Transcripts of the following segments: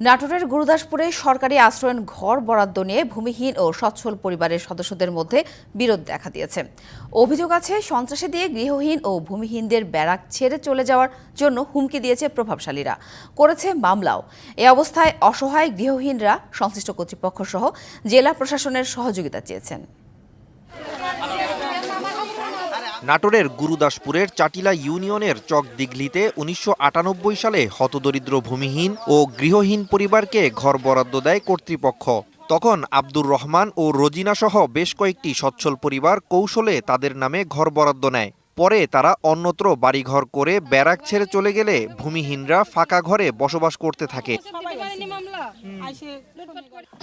নাটোরের গুরুদাসপুরে সরকারি আশ্রয়ন ঘর বরাদ্দ নিয়ে ভূমিহীন ও সচ্ছল পরিবারের সদস্যদের মধ্যে বিরোধ দেখা দিয়েছে। অভিযোগ আছে, সন্ত্রাসী দিয়ে গৃহহীন ও ভূমিহীনদের ব্যারাক ছেড়ে চলে যাওয়ার জন্য হুমকি দিয়েছে প্রভাবশালীরা। করেছে মামলাও। এ অবস্থায় অসহায় গৃহহীনরা, সংশ্লিষ্ট কর্তৃপক্ষ সহ জেলা প্রশাসনের সহযোগিতা চেয়েছেন। নাটোরের গুরুদাসপুরের চাটিলা ইউনিয়নের চক দিঘলিতে উনিশশো আটানব্বই সালে হতদরিদ্র ভূমিহীন ও গৃহহীন পরিবারকে ঘর বরাদ্দ দেয় কর্তৃপক্ষ। তখন আব্দুর রহমান ও রোজিনাসহ বেশ কয়েকটি সচ্ছল পরিবার কৌশলে তাদের নামে ঘর বরাদ্দ নেয়। পরে তারা অন্যত্র বাড়িঘর করে ব্যারাক ছেড়ে চলে গেলে ভূমিহীনরা ফাঁকা ঘরে বসবাস করতে থাকে।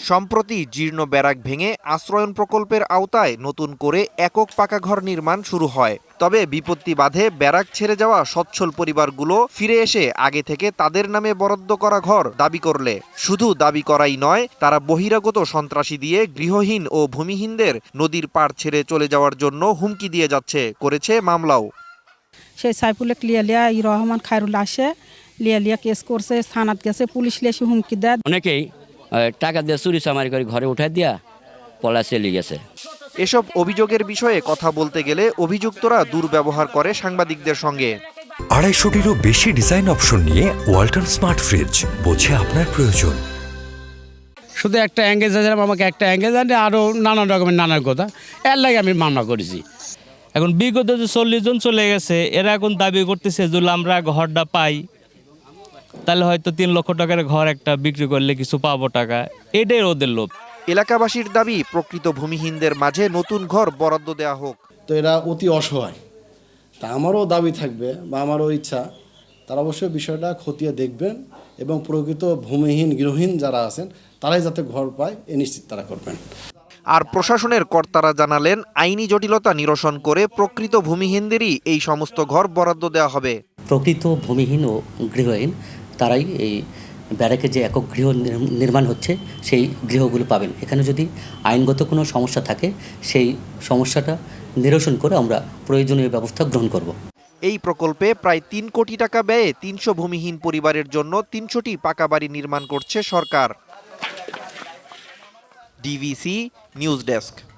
সম্প্রতি জীর্ণ ব্যারাক ভেঙে আশ্রয়ন প্রকল্পের আওতায় নতুন করে একক পাকা ঘর নির্মাণ শুরু হয়। তবে বিপত্তি বাধে ব্যারাক ছেড়ে যাওয়া সচ্ছল পরিবারগুলো ফিরে এসে আগে থেকে তাদের নামে বরাদ্দ করা ঘর দাবি করলে। শুধু দাবি করাই নয় তারা বহিরাগত সন্ত্রাসী দিয়ে গৃহহীন ও ভূমিহীনদের নদীর পাড় ছেড়ে চলে যাওয়ার জন্য হুমকি দিয়ে যাচ্ছে করেছে মামলাও। সেই সাইফুলে লিয়া লিয়া ই রহমান খায়রুল আসে লিয়া লিয়া কেস করছে থানাত গেছে পুলিশ লিয়ে হুমকি দেয়। অনেকেই টাকা দিয়ে চুরি চামারি করে ঘরে উঠাই দিয়া পলা চলে গেছে এসব অভিযোগের বিষয়ে কথা বলতে গেলে অভিযুক্তরা দুর্ব্যবহার করে সাংবাদিকদের সঙ্গে। আড়াইশোটিরও বেশি ডিজাইন অপশন নিয়ে ওয়ালটন স্মার্ট ফ্রিজ বোঝে আপনার প্রয়োজন। শুধু একটা অ্যাঙ্গেজ দিলাম আমাকে একটা অ্যাঙ্গেজ আনে আরও নানান রকমের নানান কথা। এর লাগে আমি মামলা করেছি। এখন বিগত যে চল্লিশ জন চলে গেছে এরা এখন দাবি করতেছে যদি আমরা ঘরটা পাই। তাহলে হয়তো তিন লক্ষ টাকার ঘর একটা বিক্রি করলে কিছু পাবো টাকা। এটাই ওদের লোভ। এলাকাবাসীর দাবি প্রকৃত ভূমিহীনদের মাঝে নতুন ঘর বরাদ্দ দেওয়া হোক। তো এরা অতি অসহায়। তা আমারও দাবি থাকবে বা আমারও ইচ্ছা। তারা অবশ্যই বিষয়টা খতিয়ে দেখবেন এবং প্রকৃত ভূমিহীন গৃহহীন যারা আছেন তারাই যাতে ঘর পায় এ নিশ্চিত তারা করবেন। আর প্রশাসনের কর্তারা জানালেন আইনি জটিলতা নিরসন করে প্রকৃত ভূমিহীনদেরই এই সমস্ত ঘর বরাদ্দ দেওয়া হবে। প্রকৃত ভূমিহীন ও গৃহহীন তারাই এই ব্যারাকে যে একক গৃহ নির- নির্মাণ হচ্ছে, সেই গৃহগুলো পাবেন। এখানে যদি আইনগত কোনো সমস্যা থাকে, সেই সমস্যাটা নিরসন করে আমরা প্রয়োজনীয় ব্যবস্থা গ্রহণ করব। এই প্রকল্পে প্রায় তিন কোটি টাকা ব্যয়ে তিনশো ভূমিহীন পরিবারের জন্য তিনশোটি পাকা বাড়ি নির্মাণ করছে সরকার। DVC news desk.